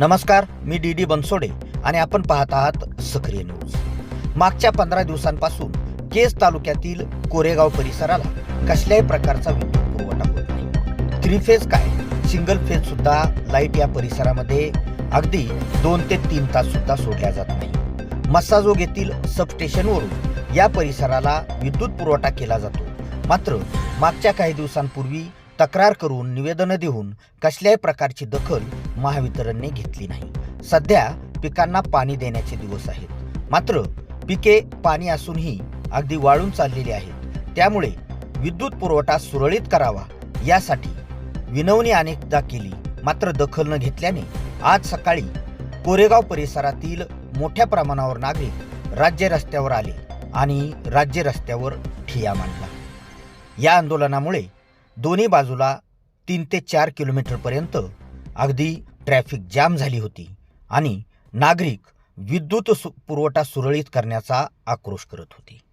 नमस्कार मी D D Bansode आणि आपण पाहत आहात सक्रिय न्यूज. मागच्या पंधरा दिवसांपासून केज तालुक्यातील कोरेगाव परिसराला कसल्याही प्रकारचा विद्युत पुरवठा होत नाही. थ्री फेज काय? सिंगल फेज सुद्धा लाइट या परिसरामध्ये अगदी दोन ते तीन तास सुद्धा सोडल्या जात नाही. मस्साजोग येथील सबस्टेशनवरून या परिसराला विद्युत पुरवठा केला जातो. मात्र मागच्या काही दिवसांपूर्वी तक्रार करून निवेदनं देऊन कसल्याही प्रकारची दखल महावितरणने घेतली नाही. सध्या पिकांना पाणी देण्याचे दिवस आहेत. मात्र पिके पाणी असूनही अगदी वाळून चाललेली आहेत. त्यामुळे विद्युत पुरवठा सुरळीत करावा यासाठी विनवणी अनेकदा केली. मात्र दखल न घेतल्याने आज सकाळी कोरेगाव परिसरातील मोठ्या प्रमाणावर नागरिक राज्य रस्त्यावर आले आणि राज्य रस्त्यावर ठिया मांडला. या आंदोलनामुळे दोन्ही बाजूला तीन ते चार किलोमीटरपर्यंत अगदी ट्रॅफिक जाम झाली होती आणि नागरिक विद्युत सु- पुरवठा सुरळीत करण्याचा आक्रोश करत होते.